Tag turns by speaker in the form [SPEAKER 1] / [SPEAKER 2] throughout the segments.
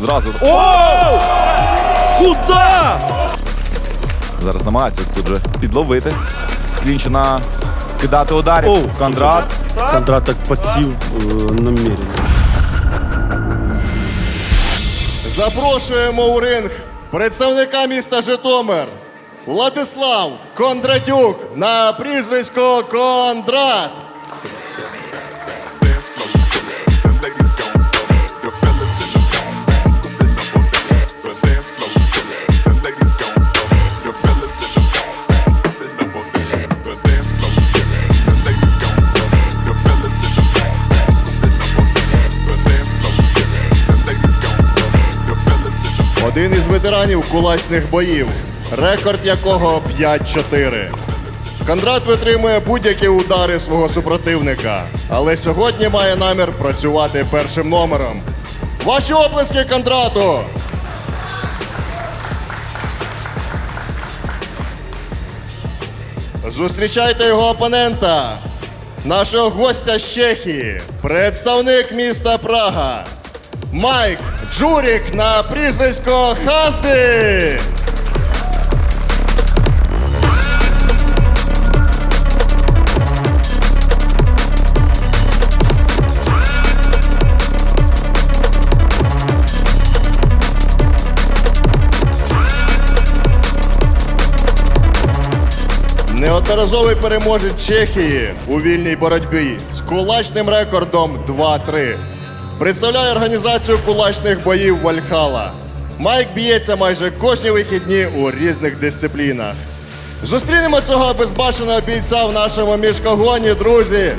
[SPEAKER 1] зразу.
[SPEAKER 2] О! Куда?
[SPEAKER 1] Зараз намагається тут же підловити. Склінчена кидати ударів.
[SPEAKER 2] Оу,
[SPEAKER 1] Кондрат.
[SPEAKER 2] Кондрат так подсів е, намірено.
[SPEAKER 3] Запрошуємо у ринг представника міста Житомир Владислав Кондратюк на прізвисько Кондрат. Ветеранів кулачних боїв, рекорд якого 5-4. Кондрат витримує будь-які удари свого супротивника, але сьогодні має намір працювати першим номером. Ваші оплески Кондрату! Зустрічайте його опонента, нашого гостя з Чехії, представник міста Прага, Майк Джурік на прізвисько Хасбі. Неодноразовий переможець Чехії у вільній боротьбі з кулачним рекордом 2-3. Представляє організацію кулачних боїв Вальхала. Майк б'ється майже кожні вихідні у різних дисциплінах. Зустрінемо цього безбашеного бійця в нашому мішкогоні, друзі.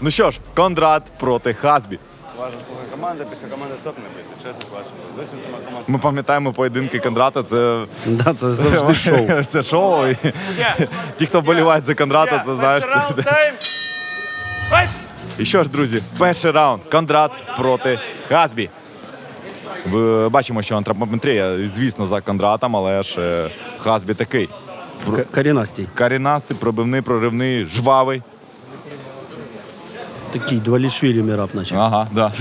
[SPEAKER 1] Ну що ж, Кондрат проти Хасбі.
[SPEAKER 4] Важна слуга команда, після команди стоп не бити. Чесно кажучи. Висуньте команду.
[SPEAKER 1] Ми пам'ятаємо поєдинки Кондрата. Це
[SPEAKER 2] Да, це завжди шоу.
[SPEAKER 1] це шоу. І ті, хто вболівають за Кондрата, це знаєш. І що ж, друзі, перший раунд. Кондрат проти Хасбі. Ви бачимо, що антропометрія, звісно, за Кондратом, але ж е, Хасбі такий.
[SPEAKER 2] К- Корінастій.
[SPEAKER 1] Карінастий, пробивний, проривний, жвавий.
[SPEAKER 2] Такий двалішвілі мірап наче.
[SPEAKER 1] Ага, да.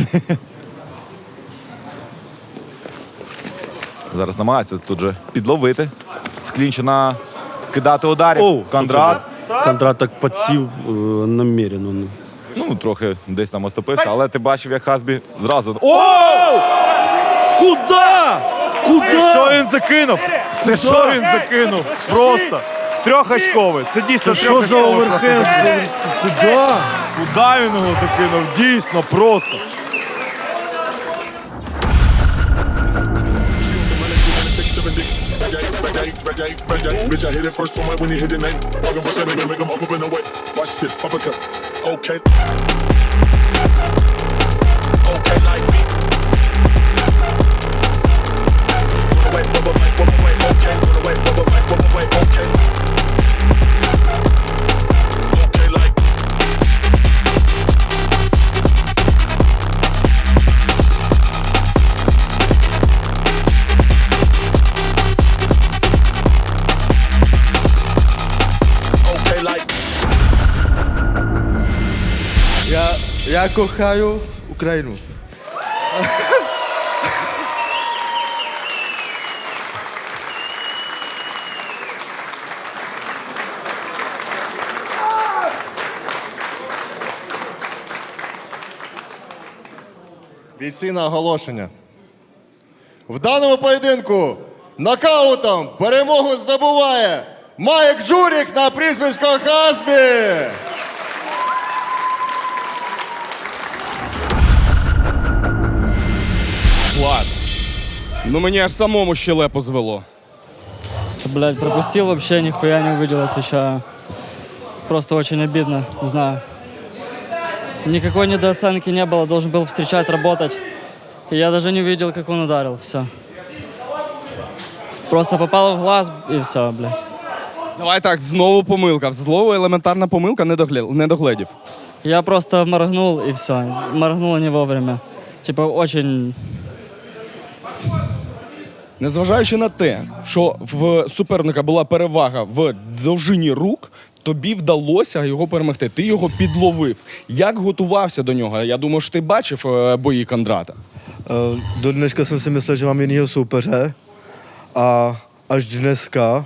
[SPEAKER 1] Зараз намагається тут же підловити. Склінчена кидати ударів.
[SPEAKER 2] Оу,
[SPEAKER 1] Кондрат.
[SPEAKER 2] Кондрат так подсів е, намірено.
[SPEAKER 1] Ну, трохи десь там оступився, але ти бачив, як Хасбі зразу.
[SPEAKER 2] О! Куда? Куда?
[SPEAKER 1] Що він закинув? Це що він закинув? Просто трьохочковий. Це дійсно
[SPEAKER 2] Що за
[SPEAKER 1] трьохочковий.
[SPEAKER 2] оверхенд? Куда?
[SPEAKER 1] Куда він його закинув? Дійсно, просто.
[SPEAKER 5] Bitch, I hit it first one when he hit the name. Walking for seven, make him up up in the way. Watch this, uppercut. Okay. Okay, like me. Put away, put away, put away,
[SPEAKER 6] Я, кохаю Україну.
[SPEAKER 3] Бійці на оголошення. В даному поєдинку нокаутом перемогу здобуває Майк Журік на прізвисько Хасбі.
[SPEAKER 7] Ну мені аж самому щелепу звело.
[SPEAKER 8] Блять, пропустил вообще, нихуя не увидел, отвечаю. Просто очень обидно, знаю. Никакой недооценки не было, должен был встречать, работать. И я даже не увидел, как он ударил, все. Просто попало в глаз и все, блядь.
[SPEAKER 7] Давай так, знову помилка. Знову елементарна помилка не догле- не догледів.
[SPEAKER 8] Я просто моргнул и все. Моргнул не вовремя. Типа очень...
[SPEAKER 7] Незважаючи на те, що в суперника була перевага в довжині рук, тобі вдалося його перемогти. Ти його підловив. Як готувався до нього? Я думаю, що ти бачив е, бої Кондрата.
[SPEAKER 6] Do dneška jsem si myslel, že mám jinýho soupeře a až dneska,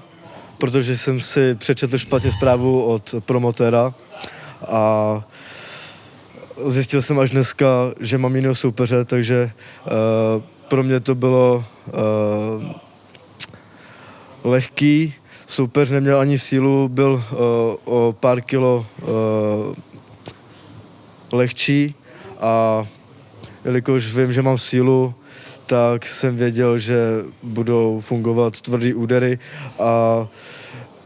[SPEAKER 6] protože jsem si přečetl špatně zprávu od promotéra a zjistil jsem až dneska, že mám jiného soupeře, takže uh, pro mě to bylo uh, lehký. Soupeř neměl ani sílu, byl uh, o pár kilo uh, lehčí a jelikož vím, že mám sílu, tak jsem věděl, že budou fungovat tvrdý údery a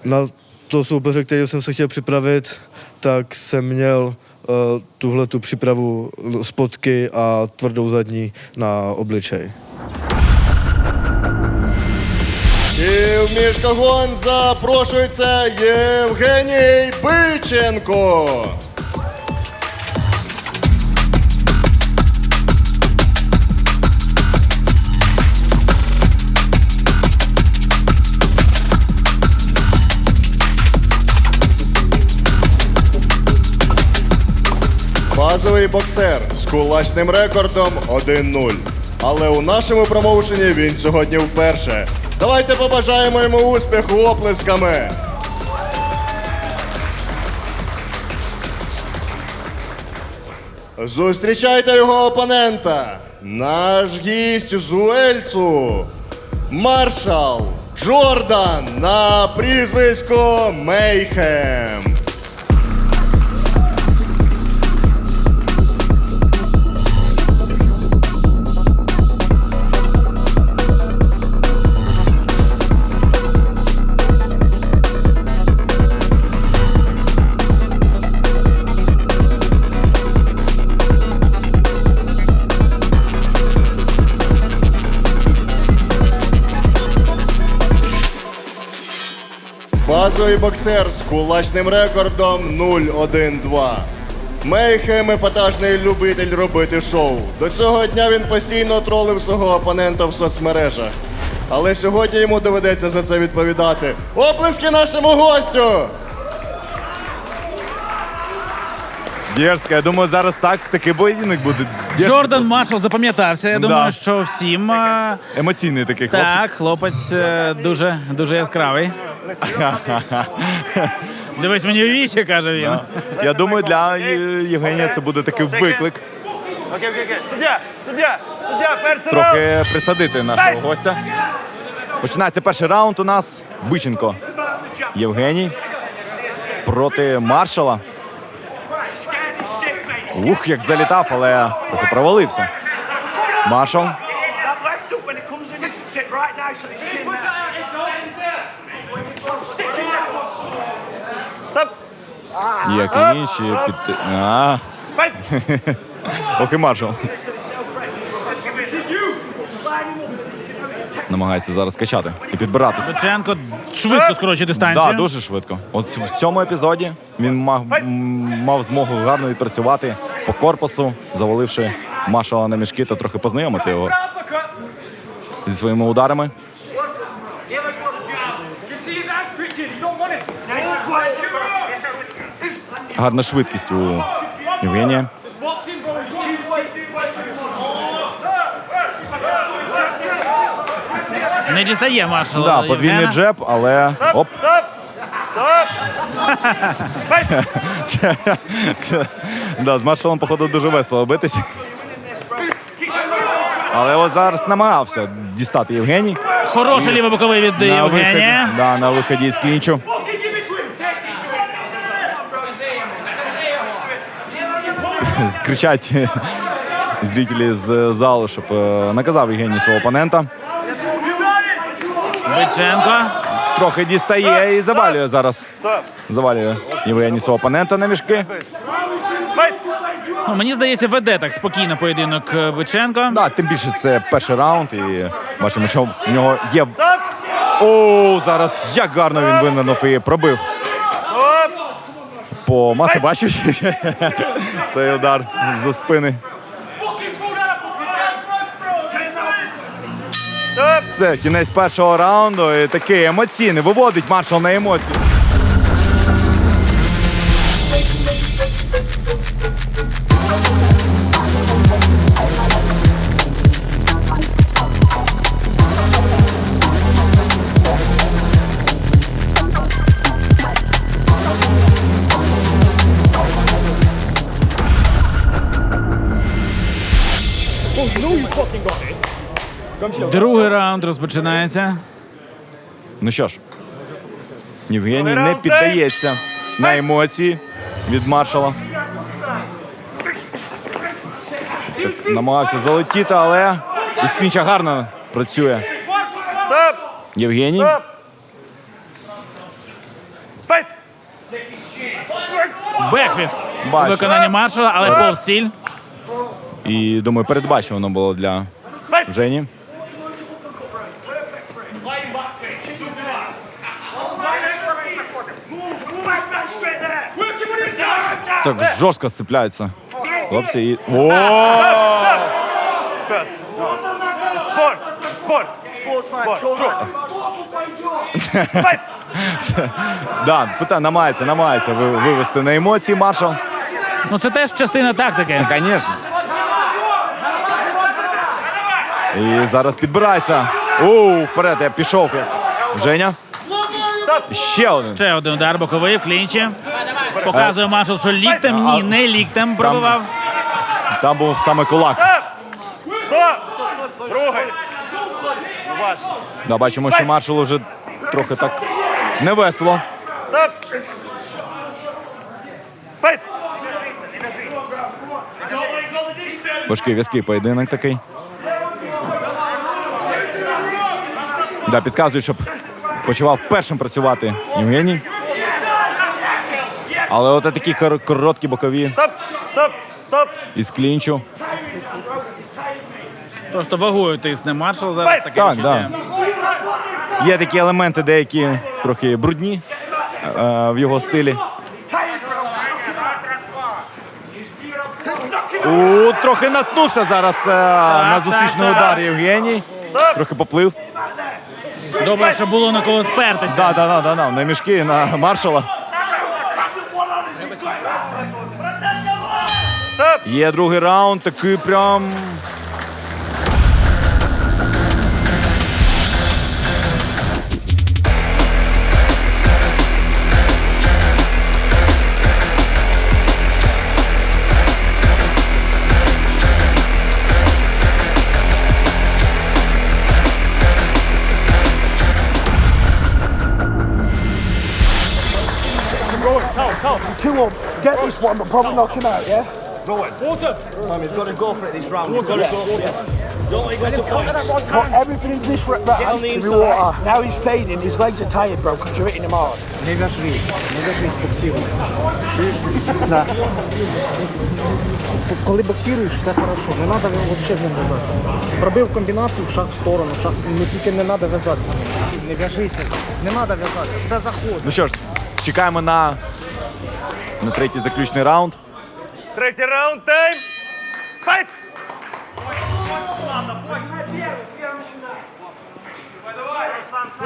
[SPEAKER 6] na to soupeře, který jsem se chtěl připravit, tak jsem měl tuhle tu přípravu spotky a tvrdou zadní na obličej.
[SPEAKER 3] І в міжкагон запрошується Євгеній Биченко. Базовий боксер з кулачним рекордом 1-0. Але у нашому промоушені він сьогодні вперше. Давайте побажаємо йому успіху оплесками. Зустрічайте його опонента. Наш гість з Уельцу. Маршал Джордан на прізвисько Мейхем. Базовий боксер з кулачним рекордом 0-1-2. Мейхем епатажний любитель робити шоу. До цього дня він постійно тролив свого опонента в соцмережах. Але сьогодні йому доведеться за це відповідати. Оплески нашому гостю!
[SPEAKER 1] Дерзко, я думаю, зараз так такий поєдинок буде.
[SPEAKER 9] Джордан. Маршал запам'ятався. Я
[SPEAKER 1] Да.
[SPEAKER 9] думаю, що всім
[SPEAKER 1] Емоційний такий хлопчик.
[SPEAKER 9] так, хлопець е, дуже дуже яскравий. Дивись мені в вічі, каже він.
[SPEAKER 1] Я думаю, для Є- Євгенія це буде такий виклик.
[SPEAKER 10] Окей, окей, окей. Суддя, суддя, суддя, перший раунд.
[SPEAKER 1] Трохи присадити нашого гостя. Починається перший раунд у нас. Биченко. Євгеній проти маршала. Ух, як залітав, але трохи провалився. Маршал. Як і інші під. А. Маршал. Намагається зараз качати і підбиратися.
[SPEAKER 9] Биченко швидко скорочує дистанцію.
[SPEAKER 1] Так, дуже швидко. От в цьому епізоді він мав, мав змогу гарно відпрацювати по корпусу, заваливши маршала на мішки та трохи познайомити його зі своїми ударами. Гарна швидкість у Євгенія.
[SPEAKER 9] Не дістає маршал.
[SPEAKER 1] Да, подвійний
[SPEAKER 9] Євгена.
[SPEAKER 1] джеб, але оп. Це- це- да, з маршалом, походу, дуже весело битися. Але от зараз намагався дістати Євгеній.
[SPEAKER 9] Хороший лівий боковий від
[SPEAKER 1] На виході,
[SPEAKER 9] Євгенія.
[SPEAKER 1] да, на виході із клінчу. Кричать зрителі з залу, щоб е, наказав Євгеній свого опонента.
[SPEAKER 9] Биченко.
[SPEAKER 1] Трохи дістає і завалює зараз. Завалює Євгеній свого опонента на мішки.
[SPEAKER 9] Ну, мені здається, веде так спокійно поєдинок е, Биченко.
[SPEAKER 1] Да, тим більше це перший раунд, і бачимо, що в нього є. О, зараз як гарно він винирнув і пробив. По мати бачиш цей удар за спини. Це кінець першого раунду. І такий емоційний. Виводить маршал на емоції.
[SPEAKER 9] Другий раунд розпочинається.
[SPEAKER 1] Ну що ж, Євгеній не піддається на емоції від маршала. Так, намагався залетіти, але із клінча гарно працює. Євгеній.
[SPEAKER 9] Бекфіст
[SPEAKER 1] Бачу.
[SPEAKER 9] виконанні маршала, але повз ціль.
[SPEAKER 1] І думаю, передбачувано було для Жені. Так жорстко сцепляються. Хлопці і. О!
[SPEAKER 10] Спорт! Спорт! Спорт!
[SPEAKER 1] Да, пита- намагається, намагається вивести на емоції маршал.
[SPEAKER 9] Ну це теж частина тактики.
[SPEAKER 1] Звісно. І зараз підбирається. Оу, вперед, я пішов. Женя. Ще один.
[SPEAKER 9] Ще один удар боковий в клінчі. Показує маршал, що ліктем, ні, не ліктем пробивав.
[SPEAKER 1] Там був саме кулак.
[SPEAKER 10] Другий!
[SPEAKER 1] Да, бачимо, що маршал вже трохи так невесело. Важкий в'язкий поєдинок такий. Да, підказує, щоб почував першим працювати Євгеній. Але от такі кор- короткі бокові
[SPEAKER 10] Стоп! Стоп! Стоп!
[SPEAKER 1] із клінчу.
[SPEAKER 9] Просто вагою тисне маршал зараз таке
[SPEAKER 1] Так,
[SPEAKER 9] відчуття.
[SPEAKER 1] Є такі елементи, деякі трохи брудні е, в його стилі. У, трохи наткнувся зараз е, на зустрічний
[SPEAKER 9] так,
[SPEAKER 1] удар. Євгеній. Трохи поплив.
[SPEAKER 9] Добре, що було на кого спертися.
[SPEAKER 1] Да, да, да, да, да, на мішки, на маршала. Є другий раунд, такий прям.
[SPEAKER 11] Two up, get this one, but probably knock him out, yeah? Water! Tommy's got to go for it this round. Water. Don't let him go to Put everything into this round. Give me water. Now he's fading, his legs are tired, bro, because you're hitting him hard.
[SPEAKER 12] Не вяжись, не вяжись боксируй. Да. Коли боксируєш, все хорошо. Не треба взагалі з ним в'язати. Пробив комбінацію, шаг в сторону, шаг. Ну тільки не треба в'язати. Не в'яжися. Не треба в'язатися. Все заходить.
[SPEAKER 1] Ну що ж, чекаємо на, на третій заключний раунд.
[SPEAKER 10] Третій раунд, тайм! Файт!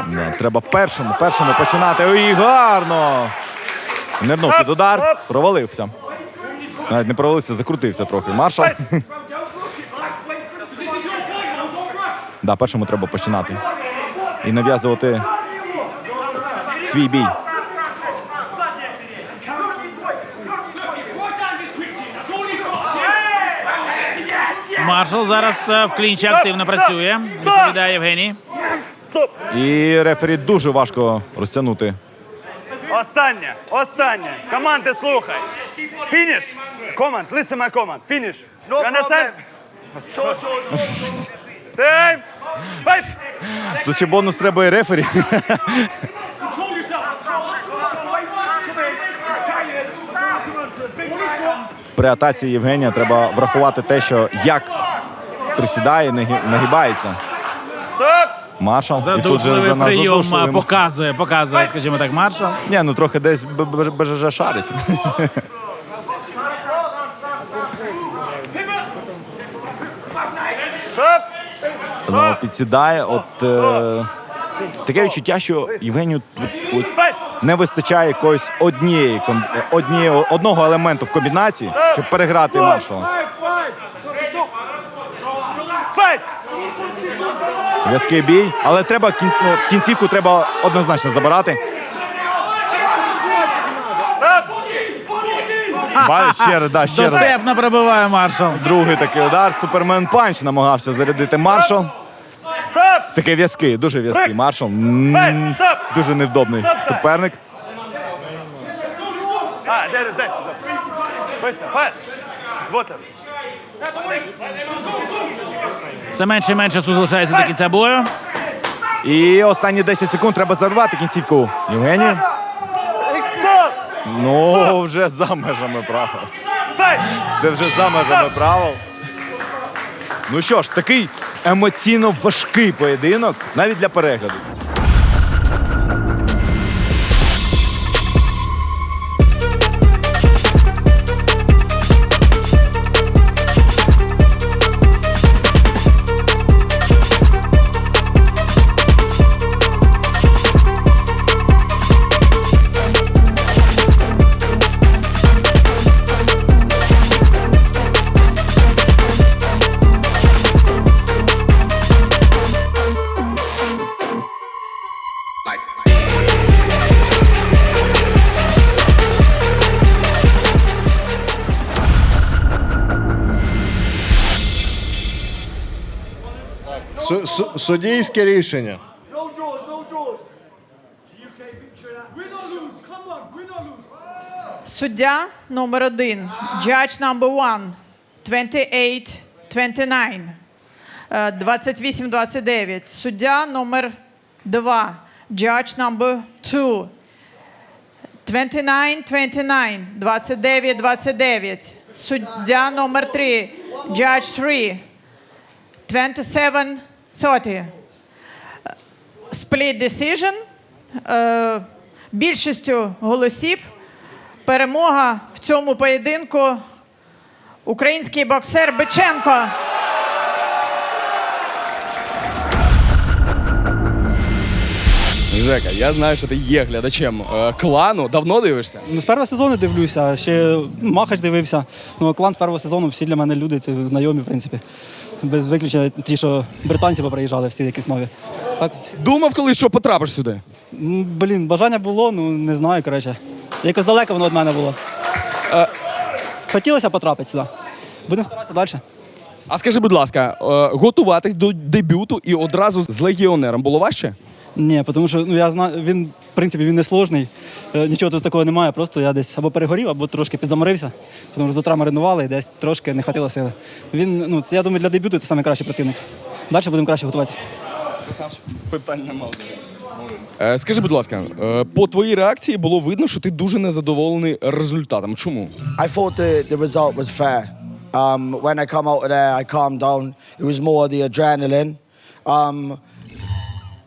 [SPEAKER 1] Да, треба першому, першому починати. Ой, гарно! Нирнув під удар, провалився. Навіть не провалився, закрутився трохи. Маршал. Да, першому треба починати. І нав'язувати свій бій.
[SPEAKER 9] Маршал зараз е, в клінчі активно працює. Відповідає Євгеній.
[SPEAKER 1] І рефері дуже важко розтягнути.
[SPEAKER 10] Останнє, останнє. Команди слухай. Фініш. Команд, listen my command. Фініш. Understand? Файт!
[SPEAKER 1] Тут ще бонус треба і рефері. При атаці Євгенія треба врахувати те, що як присідає, нагибається. Маршал. І тут же
[SPEAKER 9] Задушливий прийом
[SPEAKER 1] задушливим.
[SPEAKER 9] показує, показує, скажімо так, маршал.
[SPEAKER 1] Ні, ну трохи десь БЖЖ шарить. Знову підсідає. От е, таке відчуття, що Євгенію от, не вистачає якоїсь однієї однієї одного елементу в комбінації, щоб переграти маршала.
[SPEAKER 10] Fight!
[SPEAKER 1] В'язкий бій, але треба ну, кінцівку треба однозначно забирати. Ба, ще раз, да, ще раз.
[SPEAKER 9] Дотепно пробиває маршал.
[SPEAKER 1] Другий такий удар. Супермен панч намагався зарядити маршал. Такий в'язкий, дуже в'язкий маршал. М, Дуже невдобний суперник.
[SPEAKER 10] Ah, there, there. Questo! Вот он.
[SPEAKER 9] Все менше і менше часу залишається до кінця бою.
[SPEAKER 1] І останні 10 секунд треба зарвати кінцівку. Євгеній. Ну, вже за межами правил. Це вже за межами правил. Ну що ж, такий емоційно важкий поєдинок, навіть для перегляду.
[SPEAKER 3] Су- су- Суддійське рішення.
[SPEAKER 13] Суддя номер один. Judge number one. 28-29. Е, 28-29. Суддя номер два. Judge number two. 29-29. 29-29. Суддя номер три. Judge three. 27-30. Split decision. Е, Більшістю голосів перемога в цьому поєдинку український боксер Биченко.
[SPEAKER 7] Жека, я знаю, що ти є глядачем е, клану. Давно дивишся?
[SPEAKER 14] Ну, з першого сезону дивлюся, ще Махач дивився. Ну, клан з першого сезону всі для мене люди, це знайомі, в принципі. Без виключення ті, що британці поприїжджали, всі якісь нові. Так, всі-
[SPEAKER 7] Думав колись, що потрапиш сюди.
[SPEAKER 14] М, блін, бажання було, ну не знаю, коротше. Якось далеко воно від мене було.
[SPEAKER 7] Е,
[SPEAKER 14] Хотілося потрапити сюди. Будемо старатися далі.
[SPEAKER 7] А скажи, будь ласка, е, готуватись до дебюту і одразу з легіонером було важче?
[SPEAKER 14] Ні, тому що ну, я знаю, він, в принципі, він не сложний. Е, Нічого тут такого немає, просто я десь або перегорів, або трошки підзаморився, тому що з утра маринували і десь трошки не хватило сили. Він, ну, це, я думаю, для дебюту це найкращий противник. Далі будемо краще готуватися.
[SPEAKER 7] Питань немає. Е, скажи, будь ласка, е, по твоїй реакції було видно, що ти дуже незадоволений результатом. Чому?
[SPEAKER 15] I thought the, the result was fair. Um, when I come out of there, I calmed down. It was more the adrenaline. Um,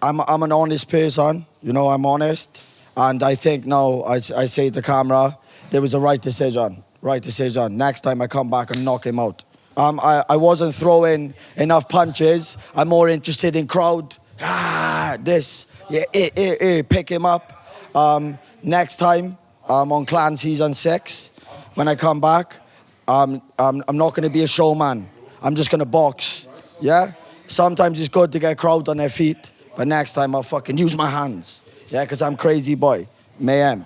[SPEAKER 15] I'm, I'm an honest person, you know, I'm honest. And I think now, I say to camera, there was a right decision. Right decision. Next time I come back and knock him out. Um, I, I wasn't throwing enough punches. I'm more interested in crowd. Ah, this. Yeah, eh, eh, eh, pick him up. Um, next time, um, on Clan Season 6, when I come back, um, um, I'm not going to be a showman. I'm just going to box. Yeah? Sometimes it's good to get crowd on their feet, but next time I'll fucking use my hands. Yeah, because I'm crazy boy. Mayhem.